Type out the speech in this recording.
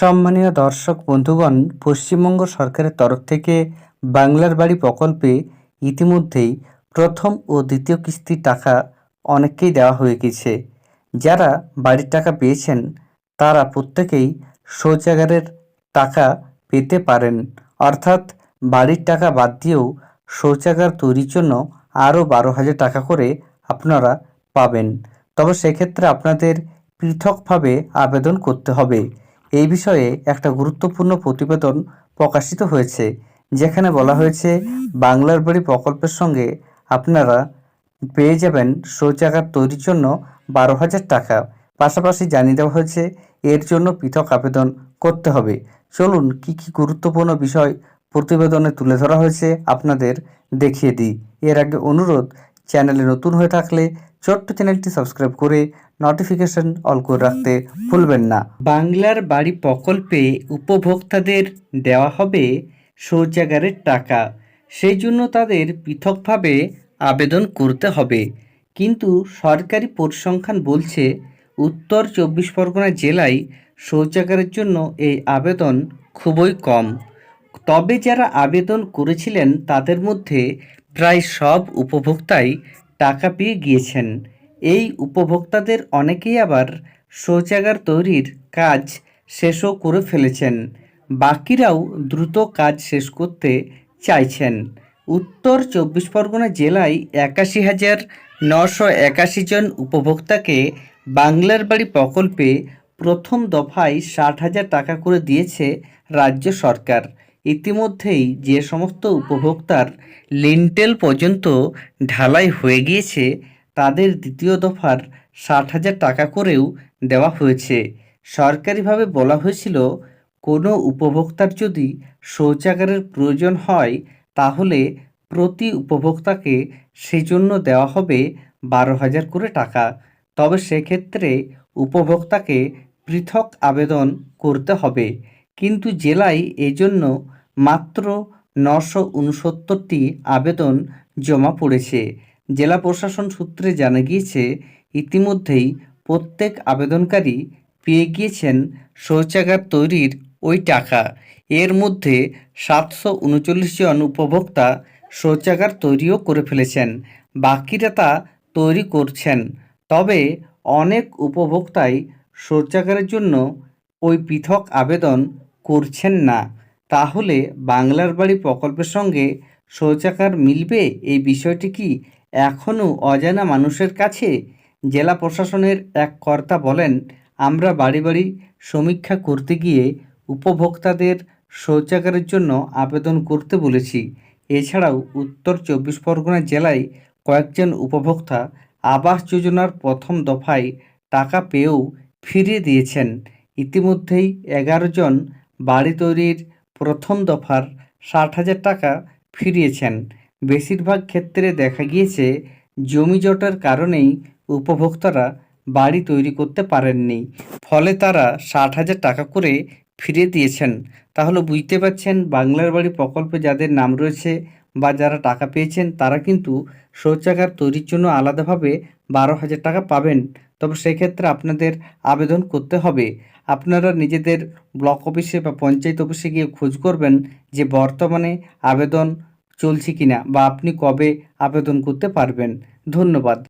সম্মানীয় দর্শক বন্ধুগণ, পশ্চিমবঙ্গ সরকারের তরফ থেকে বাংলার বাড়ি প্রকল্পে ইতিমধ্যেই প্রথম ও দ্বিতীয় কিস্তির টাকা অনেককেই দেওয়া হয়ে গেছে। যারা বাড়ির টাকা পেয়েছেন, তারা প্রত্যেকেই শৌচাগারের টাকা পেতে পারেন। অর্থাৎ বাড়ির টাকা বাদ দিয়েও শৌচাগার তৈরির জন্য আরও বারো হাজার টাকা করে আপনারা পাবেন। তবে সেক্ষেত্রে আপনাদের পৃথকভাবে আবেদন করতে হবে। এই বিষয়ে একটা গুরুত্বপূর্ণ প্রতিবেদন প্রকাশিত হয়েছে, যেখানে বলা হয়েছে, বাংলার বাড়ি প্রকল্পের সঙ্গে আপনারা পেয়ে যাবেন শৌচাগার তৈরির জন্য বারো হাজার টাকা। পাশাপাশি জানিয়ে দেওয়া হয়েছে, এর জন্য পৃথক আবেদন করতে হবে। চলুন কি কি গুরুত্বপূর্ণ বিষয় প্রতিবেদনে তুলে ধরা হয়েছে আপনাদের দেখিয়ে দিই। এর আগে অনুরোধ চ্যানেলে নতুন হয়ে থাকলে ছোট্ট চ্যানেলটি সাবস্ক্রাইব করে নোটিফিকেশন অল করে রাখতে ভুলবেন না। বাংলার বাড়ি প্রকল্পে উপভোক্তাদের দেওয়া হবে শৌচাগারের টাকা। সেই জন্য তাদের পৃথকভাবে আবেদন করতে হবে। কিন্তু সরকারি পরিসংখ্যান বলছে, উত্তর চব্বিশ পরগনা জেলায় শৌচাগারের জন্য এই আবেদন খুবই কম। তবে যারা আবেদন করেছিলেন তাদের মধ্যে প্রায় সব উপভোক্তাই টাকা পেয়ে গিয়েছেন। এই উপভোক্তাদের অনেকেই আবার শৌচাগার তৈরির কাজ শেষও করে ফেলেছেন। বাকিরাও দ্রুত কাজ শেষ করতে চাইছেন। উত্তর চব্বিশ পরগনা জেলায় একাশি হাজার নশো একাশি জন উপভোক্তাকে বাংলার বাড়ি প্রকল্পে প্রথম দফায় ষাট হাজার টাকা করে দিয়েছে রাজ্য সরকার। ইতিমধ্যেই যে সমস্ত উপভোক্তার লিন্টেল পর্যন্ত ঢালাই হয়ে গিয়েছে, তাদের দ্বিতীয় দফার ষাট হাজার টাকা করেও দেওয়া হয়েছে। সরকারিভাবে বলা হয়েছিল, কোনো উপভোক্তার যদি শৌচাগারের প্রয়োজন হয়, তাহলে প্রতি উপভোক্তাকে সেজন্য দেওয়া হবে বারো হাজার করে টাকা। তবে সেক্ষেত্রে উপভোক্তাকে পৃথক আবেদন করতে হবে। কিন্তু জেলায় এজন্য মাত্র নশো উনসত্তরটি আবেদন জমা পড়েছে। জেলা প্রশাসন সূত্রে জানা গিয়েছে, ইতিমধ্যেই প্রত্যেক আবেদনকারী পেয়ে গিয়েছেন শৌচাগার তৈরির ওই টাকা। এর মধ্যে সাতশো উনচল্লিশ জন উপভোক্তা শৌচাগার তৈরিও করে ফেলেছেন, বাকিরা তা তৈরি করছেন। তবে অনেক উপভোক্তাই শৌচাগারের জন্য ওই পৃথক আবেদন করছেন না, তাহলে বাংলার বাড়ি প্রকল্পের সঙ্গে শৌচাগার মিলবে? এই বিষয়টি কি এখনও অজানা মানুষের কাছে? জেলা প্রশাসনের এক কর্তা বলেন, আমরা বাড়ি বাড়ি সমীক্ষা করতে গিয়ে উপভোক্তাদের শৌচাগারের জন্য আবেদন করতে বলেছি। এছাড়াও উত্তর চব্বিশ পরগনা জেলায় কয়েকজন উপভোক্তা আবাস যোজনার প্রথম দফায় টাকা পেয়েও ফিরিয়ে দিয়েছেন। ইতিমধ্যেই এগারো জন বাড়ি তৈরির প্রথম দফার ষাট হাজার টাকা ফিরিয়েছেন। বেশিরভাগ ক্ষেত্রে দেখা গিয়েছে জমি জটের কারণেই উপভোক্তারা বাড়ি তৈরি করতে পারেননি। ফলে তারা ষাট হাজার টাকা করে ফিরিয়ে দিয়েছেন। তাহলে বুঝতে পারছেন বাংলার বাড়ি প্রকল্পে যাদের নাম রয়েছে বা যারা টাকা পেয়েছেন, তারা কিন্তু শৌচাগার তৈরির জন্য আলাদাভাবে বারো হাজার টাকা পাবেন। তবে সেক্ষেত্রে আপনাদের আবেদন করতে হবে। আপনারা নিজেদের ব্লক অফিসে বা পঞ্চায়েত অফিসে গিয়ে খোঁজ করবেন যে বর্তমানে আবেদন চলছে কিনা বা আপনি কবে আবেদন করতে পারবেন। ধন্যবাদ।